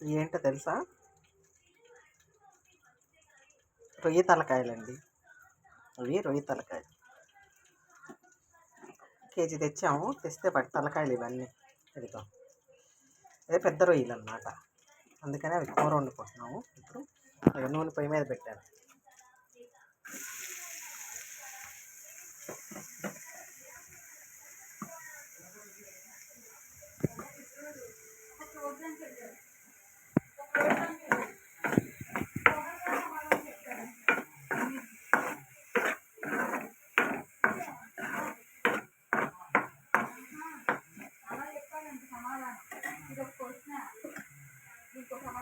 ఏంటో తెలుసా? రొయ్య తలకాయలండి. అవి రొయ్య తలకాయలు కేజీ తెచ్చాము. తెస్తే పట్టి తలకాయలు ఇవన్నీ. ఇదిగో. అదే పెద్ద రొయ్యలు అన్నమాట అందుకని అవి కూర వండుకుంటున్నాము. ఇప్పుడు నూనె పొయ్యి మీద పెట్టాను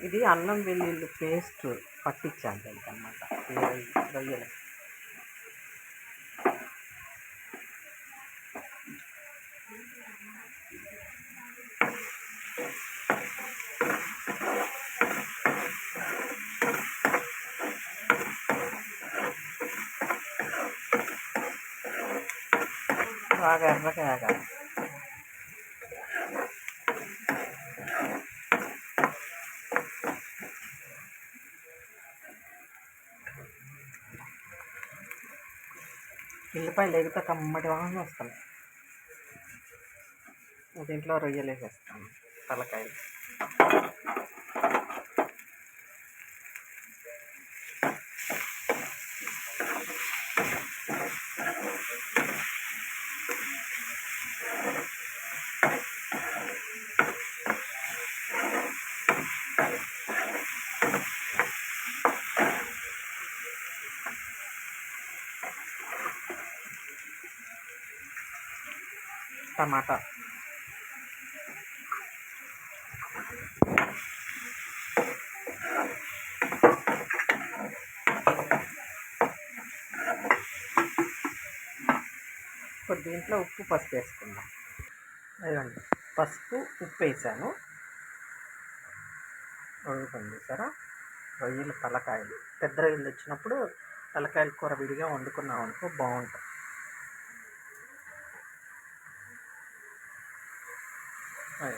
ఇది అల్లం వెల్లుల్లి పేస్ట్ పట్టించాను దీనికి అనమాట రొయ్యలు బాగా ఎర్రగా ఉల్లిపాయలు ఎగితే కమ్మటి వాసన వస్తాను దీంట్లో రొయ్యలు వేసేస్తాను తలకాయలు. టమాటా ఇప్పుడు దీంట్లో ఉప్పు పసుపు వేసుకుందాం. అదండి పసుపు ఉప్పు వేసాను. ఉడుకుతుంది సరే. రొయ్యలు తలకాయలు. పెద్ద రొయ్యలు వచ్చినప్పుడు తలకాయల కూర విడిగా వండుకున్నాం అనుకో బాగుంటుంది. కారం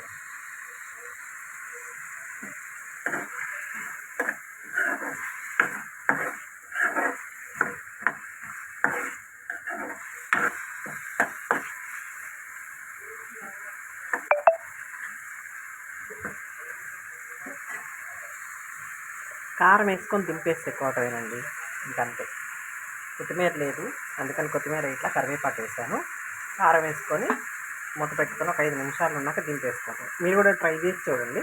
వేసుకొని దింపేస్తే కోటమేనండి ఇంకంతే. కొత్తిమీర లేదు. అందుకని కొత్తిమీర ఇట్లా కరివేపాకు వేసాను. కారం వేసుకొని మూత పెట్టుకొని ఒక ఐదు నిమిషాలు ఉన్నాక దింపేసుకోండి మీరు కూడా ట్రై చేసి చూడండి.